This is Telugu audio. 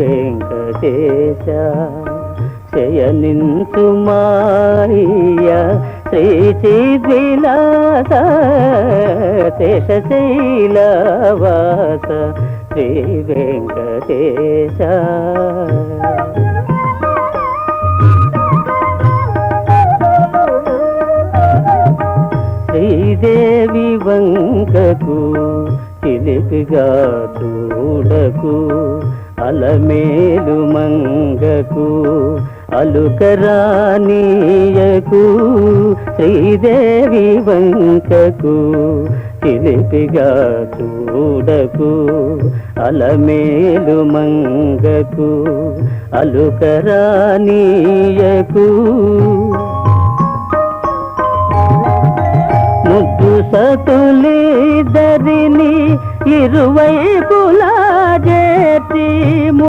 వెంకటేశ శయనింతు మాయ శ్రీ చిద్విలాస శేషశైలవాస శ్రీ వెంకటేశ. శ్రీదేవి వంకకు చిలిపిగా చూడకు అలమేలు మంగకు అలుకరానీయకు శ్రీదేవి వంకకు చిలిపిగా చూడకు అలమేలు మంగకు అలుకరానీయకు ముద్దు సతులిద్దరిని ఇరువైపులా చేతి